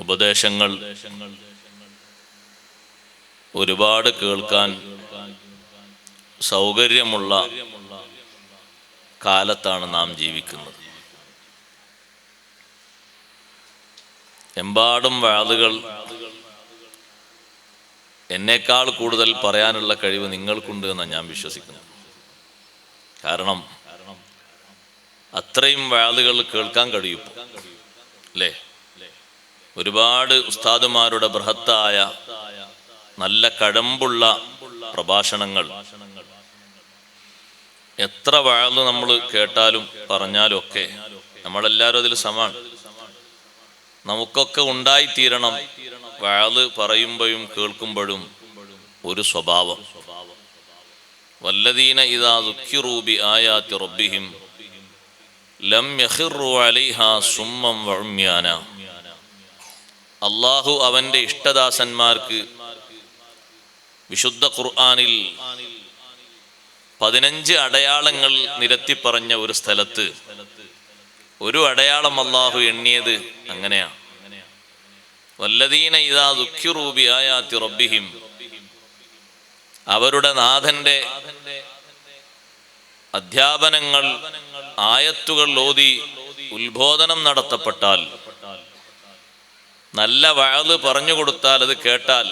ഉപദേശങ്ങൾ ഒരുപാട് കേൾക്കാൻ സൗകര്യമുള്ള കാലത്താണ് നാം ജീവിക്കുന്നത്. എമ്പാടും വാതുകൾ എന്നേക്കാൾ കൂടുതൽ പറയാനുള്ള കഴിവ് നിങ്ങൾക്കുണ്ട് എന്നാണ് ഞാൻ വിശ്വസിക്കുന്നത് കാരണം അത്രയും വാതുകൾ കേൾക്കാൻ കഴിയും അല്ലേ? ഒരുപാട് ഉസ്താദുമാരുടെ ബൃഹത്തായ നല്ല കഴമ്പുള്ള പ്രഭാഷണങ്ങൾ. എത്ര വാഴ്ന്ന് നമ്മൾ കേട്ടാലും പറഞ്ഞാലും ഒക്കെ നമ്മളെല്ലാവരും അതിൽ സമാണ് നമുക്കൊക്കെ ഉണ്ടായിത്തീരണം വാഴ് പറയുമ്പോഴും കേൾക്കുമ്പോഴും ഒരു സ്വഭാവം. വല്ലദീന ഇതാ ദുഃഖിറൂബി ആയാത്തി റബ്ബിഹിം ലം യഖിറു അലിഹ സുമ്മം വഴുമ്യാന അള്ളാഹു അവന്റെ ഇഷ്ടദാസന്മാർക്ക് വിശുദ്ധ ഖുർആാനിൽ പതിനഞ്ച് അടയാളങ്ങൾ നിരത്തി പറഞ്ഞ ഒരു സ്ഥലത്ത് ഒരു അടയാളം അള്ളാഹു എണ്ണിയത് അങ്ങനെയാണ് വല്ലദീന ഇതാ ദുഃഖിറൂബി ആയാത്തി റബ്ബിഹിം. അവരുടെ നാഥന്റെ അധ്യാപനങ്ങൾ ആയത്തുകൾ ഓതി ഉത്ബോധനം നടത്തപ്പെട്ടാൽ നല്ല വാൾ പറഞ്ഞു കൊടുത്താൽ അത് കേട്ടാൽ.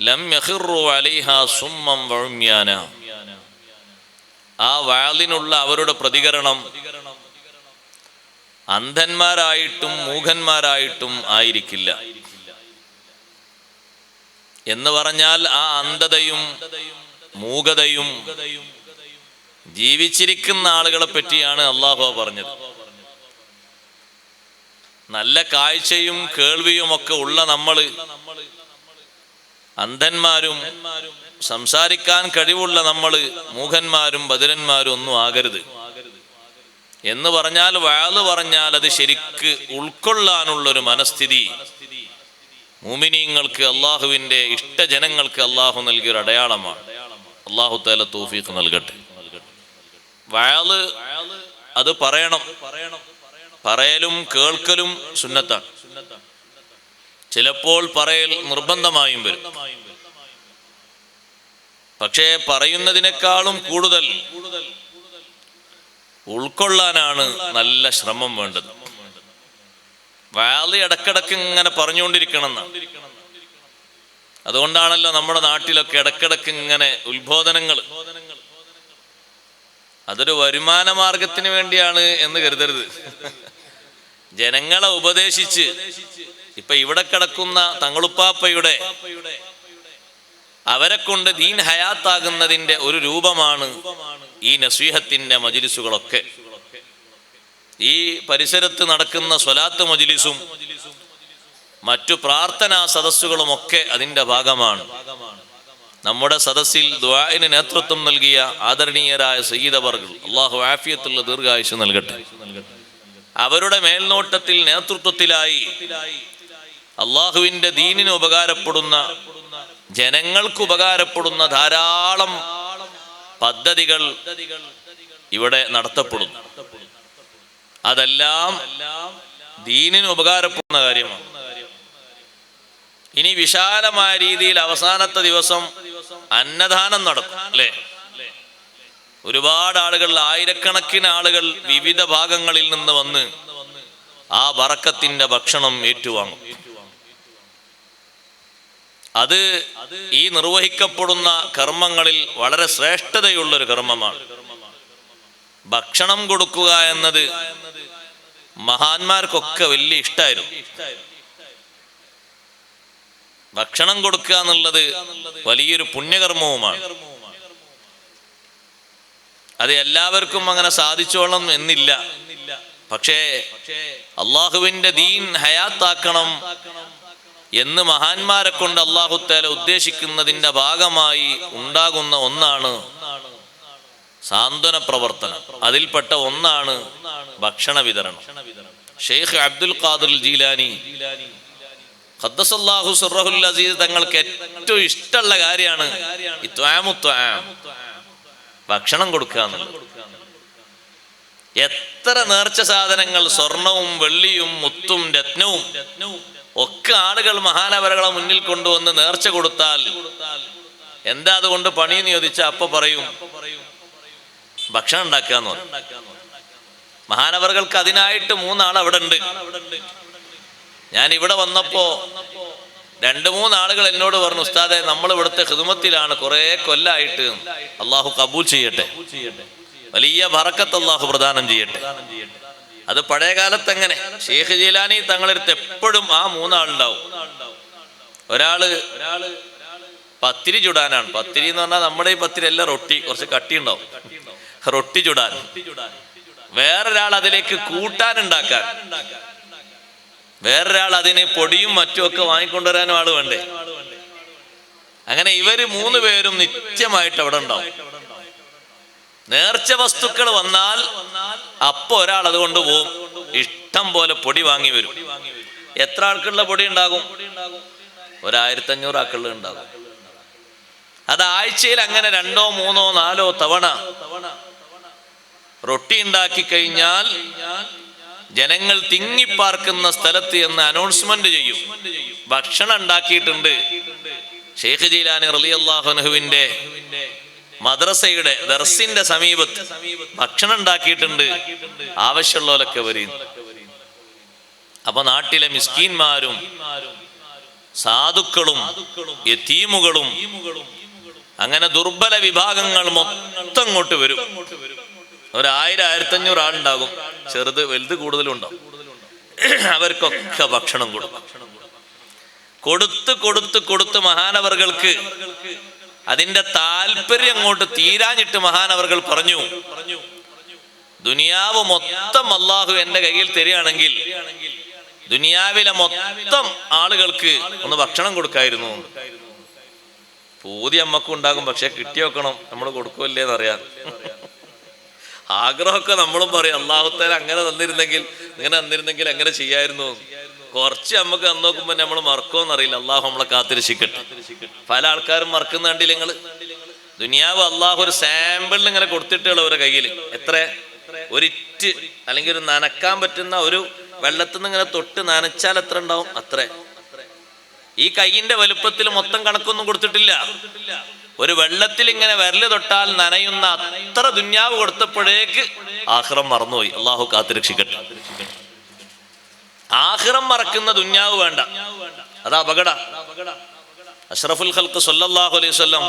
ലം ആ വഴലിനുള്ള അവരുടെ പ്രതികരണം അന്ധന്മാരായിട്ടും മൂഖന്മാരായിട്ടും ആയിരിക്കില്ല. എന്ന് പറഞ്ഞാൽ ആ അന്ധതയും മൂകതയും ജീവിച്ചിരിക്കുന്ന ആളുകളെ പറ്റിയാണ് അള്ളാഹു പറഞ്ഞത്. നല്ല കാഴ്ചയും കേൾവിയും ഒക്കെ ഉള്ള നമ്മൾ അന്ധന്മാരും സംസാരിക്കാൻ കഴിവുള്ള നമ്മൾ മൂഹന്മാരും ബദിരന്മാരും ഒന്നും ആകരുത്. എന്ന് പറഞ്ഞാൽ വാൾ പറഞ്ഞാൽ അത് ശരിക്ക് ഉൾക്കൊള്ളാനുള്ളൊരു മനസ്ഥിതി. മൂമിനീങ്ങൾക്ക് അള്ളാഹുവിന്റെ ഇഷ്ടജനങ്ങൾക്ക് അള്ളാഹു നൽകിയൊരു അടയാളമാണ്. അള്ളാഹു താല തൗഫീഖ് നൽകട്ടെ. വാൾ അത് പറയണം പറയണം. പറയലും കേൾക്കലും സുന്നത്താണ്. ചിലപ്പോൾ പറയൽ നിർബന്ധമായും വരും. പക്ഷേ പറയുന്നതിനേക്കാളും കൂടുതൽ ഉൾക്കൊള്ളാനാണ് നല്ല ശ്രമം വേണ്ടത്. വാലി ഇടക്കിടക്ക് ഇങ്ങനെ പറഞ്ഞുകൊണ്ടിരിക്കണം അതുകൊണ്ടാണല്ലോ നമ്മുടെ നാട്ടിലൊക്കെ ഇടക്കിടക്ക് ഇങ്ങനെ ഉത്ബോധനങ്ങൾ. അതൊരു വരുമാന മാർഗത്തിന് വേണ്ടിയാണ് എന്ന് കരുതരുത്. ജനങ്ങളെ ഉപദേശിച്ച് ഇപ്പൊ ഇവിടെ കിടക്കുന്ന തങ്ങളുപ്പാപ്പയുടെ അവരെ കൊണ്ട് ദീൻ ഹയാത്താകുന്നതിന്റെ ഒരു രൂപമാണ് ഈ നസീഹത്തിന്റെ മജിലിസുകളൊക്കെ. ഈ പരിസരത്ത് നടക്കുന്ന സ്വലാത്ത് മജിലിസും മറ്റു പ്രാർത്ഥനാ സദസ്സുകളുമൊക്കെ അതിന്റെ ഭാഗമാണ്. നമ്മുടെ സദസ്സിൽ ദ്വായന് നേതൃത്വം നൽകിയ ആദരണീയരായ സയ്യിദവർകൾ അള്ളാഹു ആഫിയത്തുള്ള ദീർഘായുസ് നൽകട്ടെ. അവരുടെ മേൽനോട്ടത്തിൽ നേതൃത്വത്തിലായി അള്ളാഹുവിന്റെ ദീനിന് ഉപകാരപ്പെടുന്ന ജനങ്ങൾക്ക് ഉപകാരപ്പെടുന്ന ധാരാളം പദ്ധതികൾ ഇവിടെ നടത്തപ്പെടുന്നു. അതെല്ലാം ദീനിന് ഉപകാരപ്പെടുന്ന കാര്യമാണ്. ഇനി വിശാലമായ രീതിയിൽ അവസാനത്തെ ദിവസം അന്നദാനം നടക്കും അല്ലേ? ഒരുപാട് ആളുകൾ ആയിരക്കണക്കിന് ആളുകൾ വിവിധ ഭാഗങ്ങളിൽ നിന്ന് വന്ന് ആ വറക്കത്തിന്റെ ഭക്ഷണം ഏറ്റുവാങ്ങും. അത് ഈ നിർവഹിക്കപ്പെടുന്ന കർമ്മങ്ങളിൽ വളരെ ശ്രേഷ്ഠതയുള്ള ഒരു കർമ്മമാണ്. ഭക്ഷണം കൊടുക്കുക എന്നത് മഹാന്മാർക്കൊക്കെ വലിയ ഇഷ്ടമായിരുന്നു ഭക്ഷണം കൊടുക്കുക എന്നുള്ളത് വലിയൊരു പുണ്യകർമ്മവുമാണ്. അത് എല്ലാവർക്കും അങ്ങനെ സാധിച്ചോളണം എന്നില്ല. പക്ഷേ അള്ളാഹുവിന്റെ ദീൻ ഹയാത്താക്കണം എന്ന് മഹാന്മാരെ കൊണ്ട് അള്ളാഹുത്തേല ഉദ്ദേശിക്കുന്നതിന്റെ ഭാഗമായി ഉണ്ടാകുന്ന ഒന്നാണ് സാന്ത്വന പ്രവർത്തനം. അതിൽപ്പെട്ട ഒന്നാണ് ഭക്ഷണ വിതരണം. ഷെയ്ഖ് അബ്ദുൽ ഖാദുൽ ജീലാനി ഖദ്ദസല്ലാഹു സുറഹുൽ അസീസ് തങ്ങൾക്ക് ഏറ്റവും ഇഷ്ടമുള്ള കാര്യമാണ് ഈ ത്വാമു ത്വാം. ഭക്ഷണം കൊടുക്കുക എന്നുള്ളത്. എത്ര നേർച്ച സാധനങ്ങൾ സ്വർണവും വെള്ളിയും മുത്തും രത്നവും ഒക്കെ ആളുകൾ മഹാനവരകളെ മുന്നിൽ കൊണ്ടുവന്ന് നേർച്ച കൊടുത്താൽ എന്താ അതുകൊണ്ട് പണിയെന്ന് ചോദിച്ചാൽ അപ്പൊ പറയും ഭക്ഷണം ഉണ്ടാക്കുക എന്ന് പറയും. മഹാനവറുകൾക്ക് അതിനായിട്ട് മൂന്നാൾ അവിടെ ഉണ്ട്. ഞാൻ ഇവിടെ വന്നപ്പോ രണ്ട് മൂന്ന് ആളുകൾ എന്നോട് പറഞ്ഞു ഉസ്താദെ നമ്മൾ ഇവിടുത്തെ ഹിതുമത്തിലാണ് കുറെ കൊല്ലായിട്ട് അള്ളാഹു കബൂൽ ചെയ്യട്ടെ. വലിയ ഭറക്കത്ത് അള്ളാഹു പ്രദാനം ചെയ്യട്ടെ. അത് പഴയ കാലത്ത് എങ്ങനെ ഷെയ്ഖ് ജീലാനി തങ്ങളടുത്ത് എപ്പോഴും ആ മൂന്നാളുണ്ടാവും. ഒരാൾ പത്തിരി ചുടാനാണ്. പത്തിരി എന്ന് പറഞ്ഞാൽ നമ്മുടെ ഈ പത്തിരി എല്ലാം റൊട്ടി. കുറച്ച് കട്ടി ഉണ്ടാവും റൊട്ടി ചുടാൻ. വേറൊരാൾ അതിലേക്ക് കൂട്ടാൻ ഉണ്ടാക്കാൻ. വേറൊരാൾ അതിന് പൊടിയും മറ്റും ഒക്കെ വാങ്ങിക്കൊണ്ടുവരാനും ആൾ വേണ്ടേ? അങ്ങനെ ഇവർ മൂന്ന് പേരും നിത്യമായിട്ട് അവിടെ ഉണ്ടാവും. നേർച്ച വസ്തുക്കൾ വന്നാൽ അപ്പൊ ഒരാൾ അതുകൊണ്ട് പോവും. ഇഷ്ടം പോലെ പൊടി വാങ്ങി വരും. എത്ര ആൾക്കുള്ള പൊടി ഉണ്ടാകും? ഒരായിരത്തി അഞ്ഞൂറ് ആൾക്കുള്ള ഉണ്ടാകും. അത് ആഴ്ചയിൽ അങ്ങനെ രണ്ടോ മൂന്നോ നാലോ തവണ റൊട്ടി ഉണ്ടാക്കി കഴിഞ്ഞാൽ ജനങ്ങൾ തിങ്ങിപ്പാർക്കുന്ന സ്ഥലത്ത് എന്ന് അനൗൺസ്മെന്റ് ചെയ്യും. ഭക്ഷണം ഉണ്ടാക്കിയിട്ടുണ്ട്. ഷെയ്ഖ് ജീലാനി റലി മദ്രസയുടെ ദർസിന്റെ സമീപത്ത് ഭക്ഷണം ഉണ്ടാക്കിയിട്ടുണ്ട്. ആവശ്യമുള്ളവരൊക്കെ വരും അപ്പൊ നാട്ടിലെ മിസ്കീന്മാരും സാധുക്കളും യത്തീമുകളും അങ്ങനെ ദുർബല വിഭാഗങ്ങൾ മൊത്തം ഇങ്ങോട്ട് വരും. ഒരായിരം ആയിരത്തഞ്ഞൂറ് ആളുണ്ടാകും. ചെറുത് വലുത് കൂടുതലുണ്ടാവും അവർക്കൊക്കെ ഭക്ഷണം കൊടുക്കും. കൊടുത്ത് കൊടുത്ത് കൊടുത്ത് മഹാനവർകൾക്ക് അതിന്റെ താല്പര്യം അങ്ങോട്ട് തീരാഞ്ഞിട്ട് മഹാനവർകൾ പറഞ്ഞു ദുനിയാവ് മൊത്തം അള്ളാഹു എന്റെ കയ്യിൽ തരികയാണെങ്കിൽ ദുനിയാവിലെ മൊത്തം ആളുകൾക്ക് ഒന്ന് ഭക്ഷണം കൊടുക്കായിരുന്നു. പൂതി അമ്മക്കും ഉണ്ടാകും പക്ഷെ കിട്ടി വെക്കണം നമ്മൾ കൊടുക്കുമല്ലേന്ന് അറിയാം ആഗ്രഹമൊക്കെ നമ്മളും പറയും. അള്ളാഹുത്തേല അങ്ങനെ തന്നിരുന്നെങ്കിൽ ഇങ്ങനെ തന്നിരുന്നെങ്കിൽ അങ്ങനെ ചെയ്യായിരുന്നു? കുറച്ച് നമുക്ക് അന്ന് നോക്കുമ്പോ നമ്മൾ മറക്കുമെന്നറിയില്ല അള്ളാഹു നമ്മളെ കാത്തിരക്ഷിക്കട്ടെ. പല ആൾക്കാരും മറക്കുന്ന കണ്ടില്ല നിങ്ങൾ? ദുനിയാവ് അള്ളാഹു ഒരു സാമ്പിളിന് ഇങ്ങനെ കൊടുത്തിട്ടുള്ള അവരുടെ കയ്യിൽ എത്ര? ഒരിറ്റ് അല്ലെങ്കിൽ ഒരു നനക്കാൻ പറ്റുന്ന ഒരു വെള്ളത്തിൽ നിന്ന് ഇങ്ങനെ തൊട്ട് നനച്ചാൽ എത്ര ഉണ്ടാവും? അത്ര. ഈ കൈയിന്റെ വലുപ്പത്തിൽ മൊത്തം കണക്കൊന്നും കൊടുത്തിട്ടില്ല. ഒരു വെള്ളത്തിൽ ഇങ്ങനെ വിരൽ തൊട്ടാൽ നനയുന്ന അത്ര ദുന്യാവ് കൊടുത്തപ്പോഴേക്ക് ആഹ്റം മറന്നുപോയി. അള്ളാഹു കാത്തുരക്ഷിക്കട്ടെ ആഹ്റം മറക്കുന്ന ദുന്യാവ് വേണ്ട. അതാ അപകട. അഷ്റഫുൽ ഖൽക്ക് സല്ലല്ലാഹു അലൈഹി വസല്ലം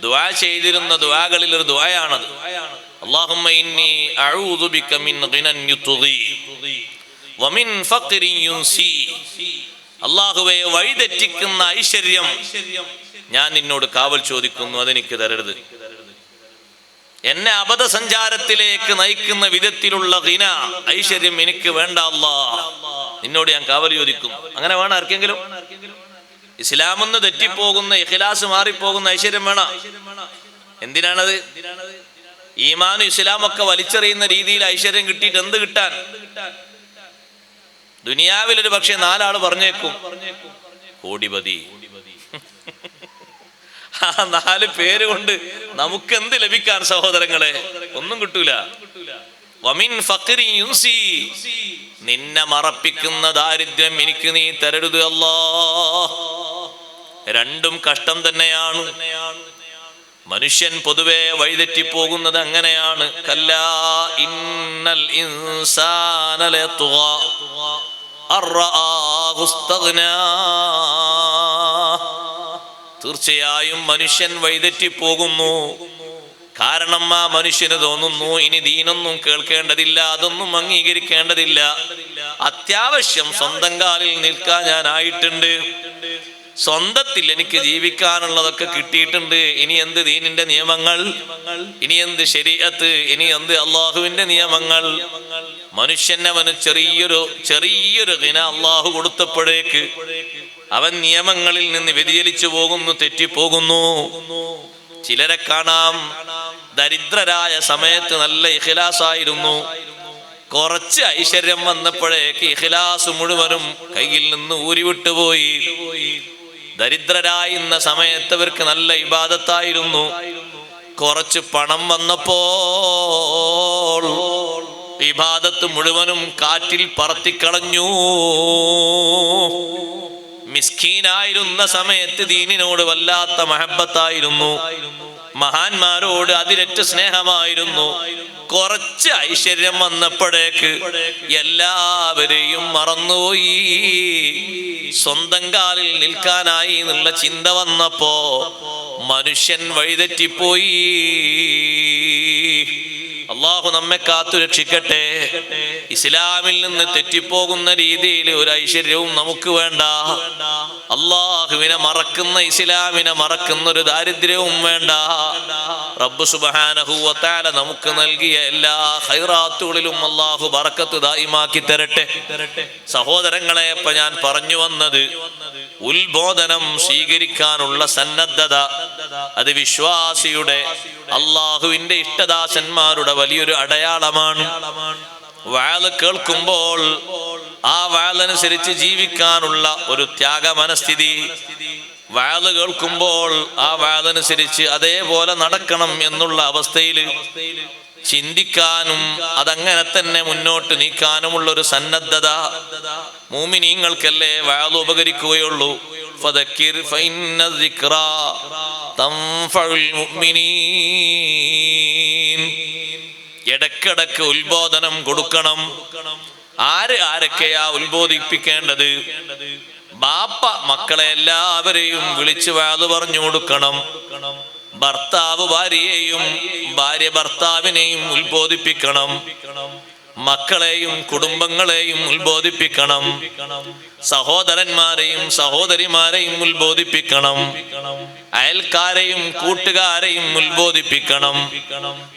ദുആ ചെയ്തിരുന്ന ദുആകളിൽ ഒരു ദുആയാണത്. അല്ലാഹുമ്മ ഇന്നി അഊദു ബിക മിൻ ഗിനൻ യുതുദി വ മിൻ ഫഖ്രിൻ യുൻസി. അല്ലാഹുവേ വഴിതെറ്റിക്കുന്ന ഐശ്വര്യം ഞാൻ നിന്നോട് കാവൽ ചോദിക്കുന്നു അതെനിക്ക് തരരുത്. എന്നെ അബദ്ധസഞ്ചാരത്തിലേക്ക് നയിക്കുന്ന വിധത്തിലുള്ള ദിന ഐശ്വര്യം എനിക്ക് വേണ്ട അല്ലാ. നിന്നോട് ഞാൻ കാവൽ ചോദിക്കും. അങ്ങനെ വേണം ആർക്കെങ്കിലും? ഇസ്ലാമെന്ന് തെറ്റിപ്പോകുന്ന ഇഖിലാസ് മാറിപ്പോകുന്ന ഐശ്വര്യം വേണം. എന്തിനാണത്? ഈമാനും ഇസ്ലാമൊക്കെ വലിച്ചെറിയുന്ന രീതിയിൽ ഐശ്വര്യം കിട്ടിയിട്ട് എന്ത് കിട്ടാൻ? ദുനിയാവിൽ ഒരു പക്ഷേ നാലാൾ പറഞ്ഞേക്കും. കോടിപതി. ആ നാല് പേര് കൊണ്ട് നമുക്ക് എന്ത് ലഭിക്കാൻ സഹോദരങ്ങളെ? ഒന്നും കിട്ടൂല. വമിൻ യുൻസി നിന്നെ മറപ്പിക്കുന്ന ദാരിദ്ര്യം എനിക്ക് നീ തരരുത് അല്ലാ. രണ്ടും കഷ്ടം തന്നെയാണ്. മനുഷ്യൻ പൊതുവെ വഴിതെറ്റി പോകുന്നത് അങ്ങനെയാണ്. കല്ലാ ഇന്നൽ ഇൻസാന ലയത്ഗാ അറ. തീർച്ചയായും മനുഷ്യൻ വഴിതെറ്റി പോകുന്നു. കാരണം ആ മനുഷ്യന് തോന്നുന്നു ഇനി ദീനൊന്നും കേൾക്കേണ്ടതില്ല അതൊന്നും അംഗീകരിക്കേണ്ടതില്ല. അത്യാവശ്യം സ്വന്തം കാലിൽ നിൽക്കാൻ ഞാൻ ആയിട്ടുണ്ട് സ്വന്തത്തിൽ എനിക്ക് ജീവിക്കാനുള്ളതൊക്കെ കിട്ടിയിട്ടുണ്ട്. ഇനി എന്ത് ദീനിന്റെ നിയമങ്ങൾ? ഇനി എന്ത് ശരീരത്ത് ഇനി എന്ത് അള്ളാഹുവിന്റെ നിയമങ്ങൾ? മനുഷ്യനവന് ചെറിയൊരു ചെറിയൊരു ദിന അള്ളാഹു കൊടുത്തപ്പോഴേക്ക് അവൻ നിയമങ്ങളിൽ നിന്ന് വ്യതിചലിച്ചു പോകുന്നു തെറ്റിപ്പോകുന്നു. ചിലരെ കാണാം ദരിദ്രരായ സമയത്ത് നല്ല ഇഖിലാസായിരുന്നു. കുറച്ച് ഐശ്വര്യം വന്നപ്പോഴേക്ക് ഇഖിലാസ് മുഴുവനും കയ്യിൽ നിന്ന് ഊരിവിട്ടുപോയി. ദരിദ്രരായിരുന്ന സമയത്ത് അവർക്ക് നല്ല ഇബാദത്തായിരുന്നു. കുറച്ച് പണം വന്നപ്പോൾ ഇബാദത്ത് മുഴുവനും കാറ്റിൽ പറത്തിക്കളഞ്ഞു. മിസ്കീനായിരുന്ന സമയത്ത് ദീനിനോട് വല്ലാത്ത മഹബത്തായിരുന്നു. മഹാന്മാരോട് അതിരറ്റ സ്നേഹമായിരുന്നു. കുറച്ച് ഐശ്വര്യം വന്നപ്പോഴേക്ക് എല്ലാവരെയും മറന്നുപോയി. സ്വന്തം കാലിൽ നിൽക്കാനായി എന്നുള്ള ചിന്ത വന്നപ്പോ മനുഷ്യൻ വഴിതെറ്റിപ്പോയി. അള്ളാഹു നമ്മെ കാത്തു രക്ഷിക്കട്ടെ ഇസ്ലാമിൽ നിന്ന് തെറ്റിപ്പോകുന്ന രീതിയിൽ ഒരു ഐശ്വര്യവും നമുക്ക് വേണ്ട. അള്ളാഹുവിനെ മറക്കുന്ന ഇസ്ലാമിനെ മറക്കുന്ന ഒരു ദാരിദ്ര്യവും വേണ്ട. റബ്ബ് സുബാനഹുവത്താല നമുക്ക് നൽകിയ എല്ലാ ഹൈറാത്തുകളിലും അള്ളാഹു ബറക്കത്ത് ദായിമാക്കി തരട്ടെ. സഹോദരങ്ങളെ ഇപ്പൊ ഞാൻ പറഞ്ഞു വന്നത് ഉത്ബോധനം സ്വീകരിക്കാനുള്ള സന്നദ്ധത അത് വിശ്വാസിയുടെ അള്ളാഹുവിന്റെ ഇഷ്ടദാസന്മാരുടെ വലിയൊരു അടയാളമാണ്. വാൾ കേൾക്കുമ്പോൾ ആ വാളനുസരിച്ച് ജീവിക്കാനുള്ള ഒരു ത്യാഗ മനസ്ഥിതി വാൾ കേൾക്കുമ്പോൾ ആ വാളനുസരിച്ച് അതേപോലെ നടക്കണം എന്നുള്ള അവസ്ഥയിൽ ചിന്തിക്കാനും അതങ്ങനെ തന്നെ മുന്നോട്ട് നീക്കാനുമുള്ള ഒരു സന്നദ്ധത മൂമിനീങ്ങൾക്കല്ലേ വാൾ ഉപകരിക്കുകയുള്ളൂ. ഫഇന്ന ദിക്റാ തൻഫഉൽ മുഅ്മിനീൻ. ഇടക്കിടക്ക് ഉത്ബോധനം കൊടുക്കണം. ആര് ആരൊക്കെയാ ഉത്ബോധിപ്പിക്കേണ്ടത്? ബാപ്പ മക്കളെ എല്ലാവരെയും വിളിച്ചു വാത് പറഞ്ഞു കൊടുക്കണം. ഭർത്താവ് ഭാര്യയെയും ഭാര്യ ഭർത്താവിനെയും ഉത്ബോധിപ്പിക്കണം. മക്കളെയും കുടുംബങ്ങളെയും ഉത്ബോധിപ്പിക്കണം. സഹോദരന്മാരെയും സഹോദരിമാരെയും ഉത്ബോധിപ്പിക്കണം. അയൽക്കാരെയും കൂട്ടുകാരെയും ഉത്ബോധിപ്പിക്കണം.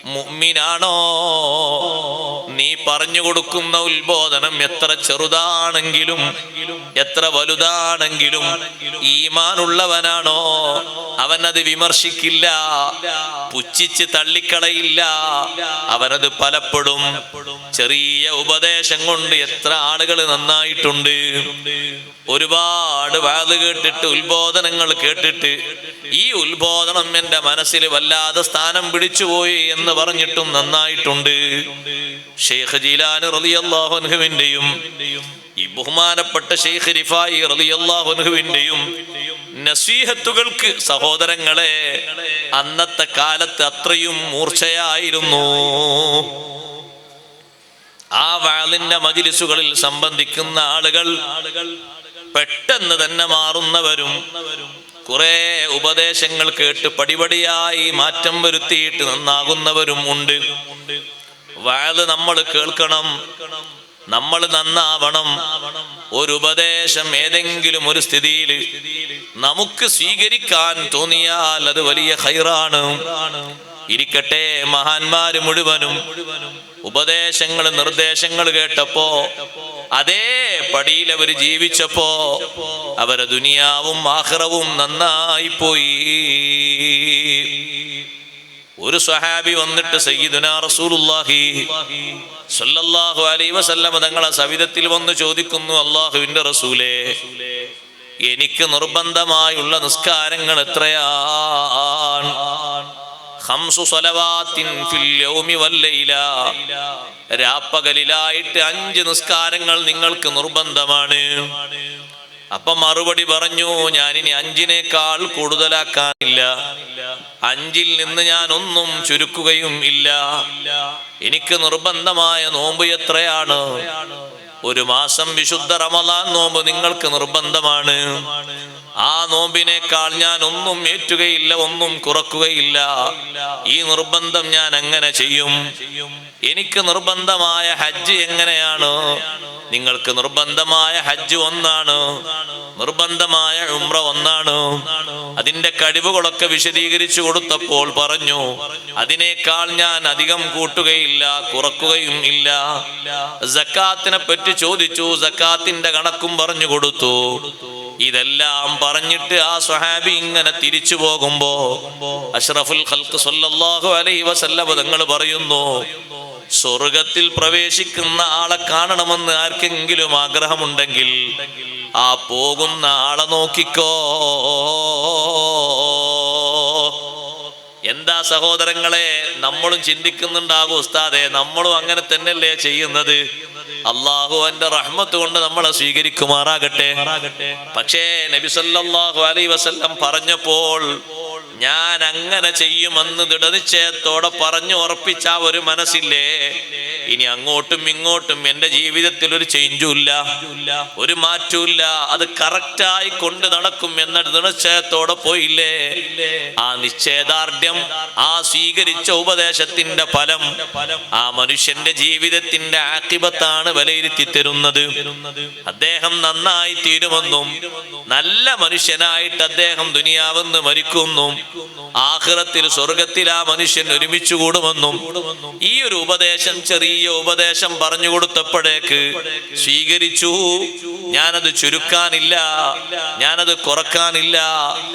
മുമ്മിനാണോ നീ പറഞ്ഞു കൊടുക്കുന്ന ഉത്ബോധനം എത്ര ചെറുതാണെങ്കിലും എത്ര വലുതാണെങ്കിലും ഈമാനുള്ളവനാണോ? അവനത് വിമർശിക്കില്ല പുച്ഛിച്ച് തള്ളിക്കളയില്ല. അവനത് പലപ്പോഴും ചെറിയ ഉപദേശം കൊണ്ട് എത്ര ആളുകൾ നന്നായിട്ടുണ്ട്. ഒരുപാട് വാത് കേട്ടിട്ട് ഉത്ബോധനങ്ങൾ കേട്ടിട്ട് ഈ ഉത്ബോധനം എന്റെ മനസ്സിൽ വല്ലാതെ സ്ഥാനം പിടിച്ചുപോയി എന്ന് പറഞ്ഞിട്ടും നന്നായിട്ടുണ്ട്. ഷെയ്ഖ് ജീലാൻ റളിയല്ലാഹുവിന്റെയും ഈ ബഹുമാനപ്പെട്ട ഷെയ്ഖ് റിഫായി റളിയല്ലാഹുവിന്റെയും നസീഹത്തുകൾക്ക് സഹോദരങ്ങളെ അന്നത്തെ കാലത്ത് അത്രയും മൂർച്ചയായിരുന്നു. ആ വാളിന്റെ മജിലിസുകളിൽ സംബന്ധിക്കുന്ന ആളുകൾ പെട്ടെന്ന് തന്നെ മാറുന്നവരും കുറെ ഉപദേശങ്ങൾ കേട്ട് പടിപടിയായി മാറ്റം വരുത്തിയിട്ട് നന്നാകുന്നവരും ഉണ്ട്. വാൾ നമ്മൾ കേൾക്കണം നമ്മൾ നന്നാവണം ഒരു ഉപദേശം ഏതെങ്കിലും ഒരു സ്ഥിതിയിൽ നമുക്ക് സ്വീകരിക്കാൻ തോന്നിയാൽ അത് വലിയ ഹൈറാണ്. ഇരിക്കട്ടെ മഹാന്മാര് മുഴുവനും ഉപദേശങ്ങൾ നിർദ്ദേശങ്ങൾ കേട്ടപ്പോ അതേ പടിയിൽ അവർ ജീവിച്ചപ്പോ അവരെ ദുനിയാവും ആഹ്റവും നന്നായി പോയി. ഒരു സ്വഹാബി വന്നിട്ട് സയ്യിദുനാ സ്വല്ലല്ലാഹു അലൈഹി വസല്ലം തങ്ങളെ സവിധത്തിൽ വന്ന് ചോദിക്കുന്നു അള്ളാഹുവിന്റെ റസൂലേ എനിക്ക് നിർബന്ധമായുള്ള നിസ്കാരങ്ങൾ എത്രയാണ്? രാപ്പകലിലായിട്ട് അഞ്ച് നിസ്കാരങ്ങൾ നിങ്ങൾക്ക് നിർബന്ധമാണ്. അപ്പൊ മറുപടി പറഞ്ഞു ഞാനിനി അഞ്ചിനേക്കാൾ കൂടുതലാക്കാനില്ല. അഞ്ചിൽ നിന്ന് ഞാൻ ഒന്നും ചുരുക്കുകയും ഇല്ല. എനിക്ക് നിർബന്ധമായ നോമ്പ് എത്രയാണ്? ഒരു മാസം വിശുദ്ധ റമലാൻ നോമ്പ് നിങ്ങൾക്ക് നിർബന്ധമാണ്. ആ നോമ്പിനേക്കാൾ ഞാൻ ഒന്നും ഏറ്റുകയില്ല ഒന്നും കുറക്കുകയില്ല. ഈ നിർബന്ധം ഞാൻ എങ്ങനെ ചെയ്യും? എനിക്ക് നിർബന്ധമായ ഹജ്ജ് എങ്ങനെയാണ്? നിങ്ങൾക്ക് നിർബന്ധമായ ഹജ്ജ് ഒന്നാണ്. നിർബന്ധമായ ഉമ്ര ഒന്നാണ്. അതിന്റെ കഴിവുകളൊക്കെ വിശദീകരിച്ചു കൊടുത്തപ്പോൾ പറഞ്ഞു അതിനേക്കാൾ ഞാൻ അധികം കൂട്ടുകയില്ല കുറക്കുകയും ഇല്ല. സക്കാത്തിനെ പറ്റി ചോദിച്ചു സക്കാത്തിന്റെ കണക്കും പറഞ്ഞു കൊടുത്തു. ഇതെല്ലാം പറഞ്ഞിട്ട് ആ സ്വഹാബി ഇങ്ങനെ തിരിച്ചു പോകുമ്പോ അഷ്റഫുൽ ഖൽക്ക് സല്ലല്ലാഹു അലൈഹി വസല്ലം തങ്ങൾ പറയുന്നു സ്വർഗത്തിൽ പ്രവേശിക്കുന്ന ആളെ കാണണമെന്ന് ആർക്കെങ്കിലും ആഗ്രഹമുണ്ടെങ്കിൽ ആ പോകുന്ന ആളെ നോക്കിക്കോ. എന്താ സഹോദരങ്ങളെ നമ്മളും ചിന്തിക്കുന്നുണ്ടാകും ഉസ്താദെ നമ്മളും അങ്ങനെ തന്നെയല്ലേ ചെയ്യുന്നത്? അള്ളാഹു എന്റെ റഹ്മത്ത് കൊണ്ട് നമ്മളെ സ്വീകരിക്കുമാറാകട്ടെ. പക്ഷേ നബിസല്ലാഹു അലൈ വസല്ലം പറഞ്ഞപ്പോൾ ഞാൻ അങ്ങനെ ചെയ്യുമെന്ന് ദൃഢനിശ്ചയത്തോടെ പറഞ്ഞു ഉറപ്പിച്ച ഒരു മനസ്സില്ലേ? ഇനി അങ്ങോട്ടും ഇങ്ങോട്ടും എന്റെ ജീവിതത്തിൽ ഒരു ചേഞ്ചും ഇല്ല. ഒരു മാറ്റവും ഇല്ല. അത് കറക്റ്റായി കൊണ്ട് നടക്കും എന്ന നിശ്ചയത്തോടെ പോയില്ലേ? ആ നിശ്ചയദാർഢ്യം ആ സ്വീകരിച്ച ഉപദേശത്തിന്റെ ഫലം ആ മനുഷ്യന്റെ ജീവിതത്തിന്റെ ആക്കിബത്താണ് വിലയിരുത്തി തരുന്നത്. അദ്ദേഹം നന്നായി തീരുമെന്നും നല്ല മനുഷ്യനായിട്ട് അദ്ദേഹം ദുനിയാവെന്ന് മരിക്കുന്നു. ആഹ്റത്തിൽ സ്വർഗത്തിൽ ആ മനുഷ്യൻ ഒരുമിച്ച് കൂടുമെന്നും ഈ ഒരു ഉപദേശം ചെറിയ ഉപദേശം പറഞ്ഞു കൊടുത്തപ്പോഴേക്ക് സ്വീകരിച്ചു. ഞാനത് ചുരുക്കാനില്ല ഞാനത് കുറക്കാനില്ല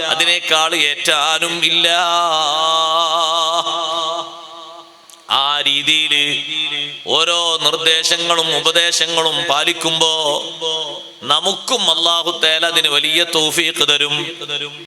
അതിനേക്കാൾ ഏറ്റാനും ഇല്ല. ആ രീതിയിൽ ഓരോ നിർദ്ദേശങ്ങളും ഉപദേശങ്ങളും പാലിക്കുമ്പോ നമുക്കും അള്ളാഹു തേല അതിന് വലിയ തോഫീക്ക് തരും.